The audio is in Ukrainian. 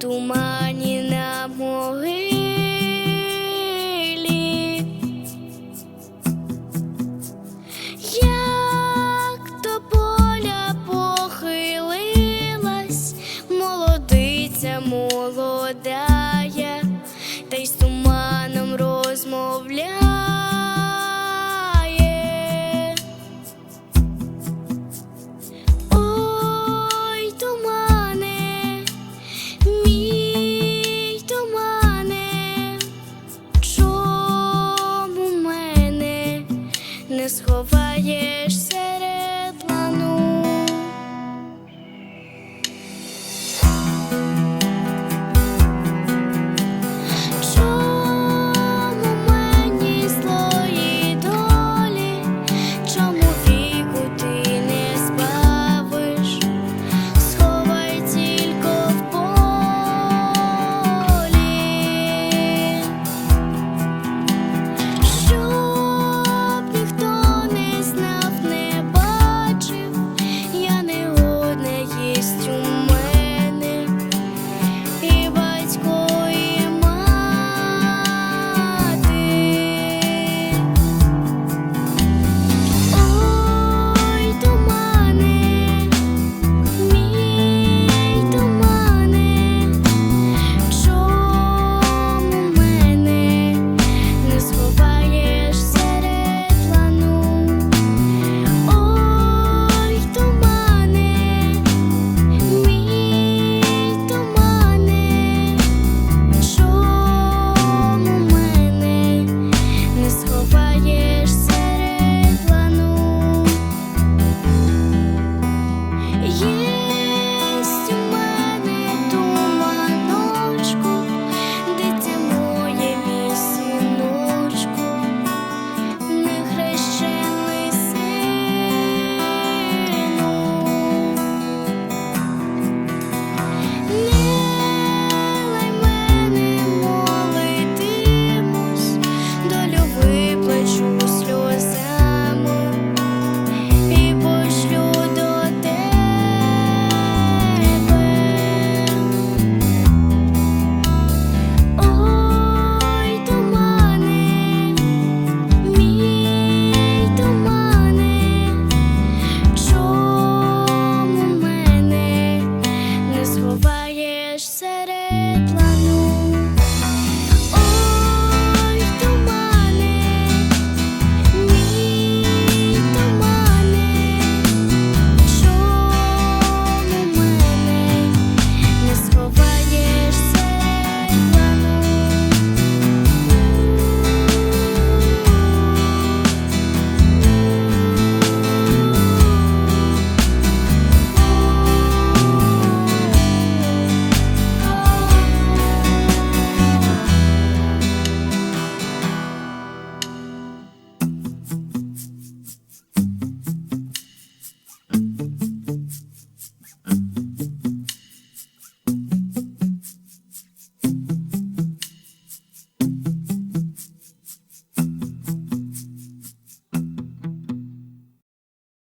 тумані на могилі. Як то поля похилилась молодиця молода,